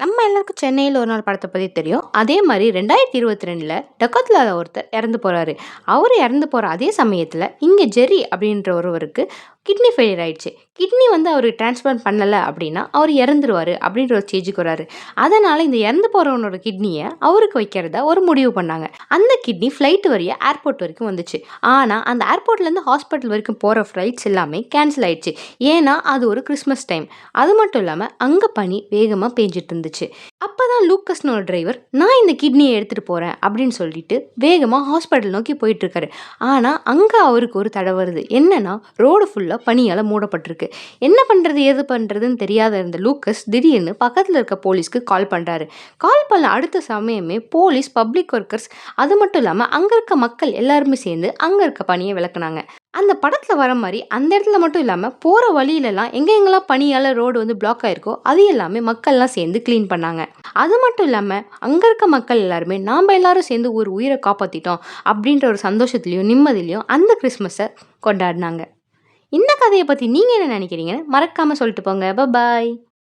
நம்ம எல்லாருக்கும் சென்னையில் ஒரு நாள் படத்தை பற்றி தெரியும். அதே மாதிரி ரெண்டாயிரத்தி இருபத்தி ரெண்டில் டக்கத்தில் ஒருத்தர் இறந்து போகிறாரு அவர் இறந்து போகிற அதே சமயத்தில் இங்கே ஜெர்ரி அப்படின்ற ஒருவருக்கு கிட்னி ஃபெயிலியர் ஆயிடுச்சு. கிட்னி வந்து அவர் டிரான்ஸ்பிளான்ட் பண்ணலை அப்படின்னா அவர் இறந்துருவார் அப்படின்ற ஒரு ஸ்டேஜுக்கு வராரு. அதனால் இந்த இறந்து போகிறவனோட கிட்னியை அவருக்கு வைக்கிறதா ஒரு முடிவு பண்ணாங்க. அந்த கிட்னி ஃப்ளைட் வரைய ஏர்போர்ட் வரைக்கும் வந்துச்சு. ஆனால் அந்த ஏர்போர்ட்லேருந்து ஹாஸ்பிட்டல் வரைக்கும் போகிற ஃப்ளைட்ஸ் எல்லாமே கேன்சல் ஆயிடுச்சு. ஏன்னா அது ஒரு கிறிஸ்மஸ் டைம் அது மட்டும் இல்லாமல் அங்கே பனி வேகமாக பேஞ்சிட்டு இருந்துச்சு. அப்போ தான் லூக்கஸ்னு ஒரு டிரைவர் நான் இந்த கிட்னியை எடுத்துகிட்டு போகிறேன் அப்படின்னு சொல்லிட்டு வேகமாக ஹாஸ்பிட்டல் நோக்கி போயிட்டுருக்காரு. ஆனால் அங்கே அவருக்கு ஒரு தடை வருது. என்னென்னா ரோடு ஃபுல்லாக பனியால் மூடப்பட்டிருக்கு. என்ன பண்ணுறது ஏது பண்ணுறதுன்னு தெரியாத இருந்த லூக்கஸ் திடீர்னு பக்கத்தில் இருக்க போலீஸ்க்கு கால் பண்ணுறாரு கால் பண்ண அடுத்த சமயமே போலீஸ் பப்ளிக் ஒர்க்கர்ஸ் அது மட்டும் இல்லாமல் அங்கே இருக்க மக்கள் எல்லாருமே சேர்ந்து அங்கே இருக்க பனியை விளக்குனாங்க. அந்த படத்தில் வர மாதிரி அந்த இடத்துல மட்டும் இல்லாமல் போகிற வழியிலலாம் எங்கே எங்கெல்லாம் பனியால் ரோடு வந்து பிளாக் ஆகிருக்கோ அது எல்லாமே மக்கள்லாம் சேர்ந்து க்ளீன் பண்ணாங்க. அது மட்டும் இல்லாமல் அங்கே இருக்க மக்கள் எல்லாருமே நாம் எல்லாரும் சேர்ந்து ஒரு உயிரை காப்பாற்றிட்டோம் அப்படின்ற ஒரு சந்தோஷத்துலேயும் நிம்மதியிலையும் அந்த கிறிஸ்மஸை கொண்டாடினாங்க. இந்த கதையை பற்றி நீங்கள் என்ன நினைக்கிறீங்கன்னு மறக்காமல் சொல்லிட்டு போங்க. பாய்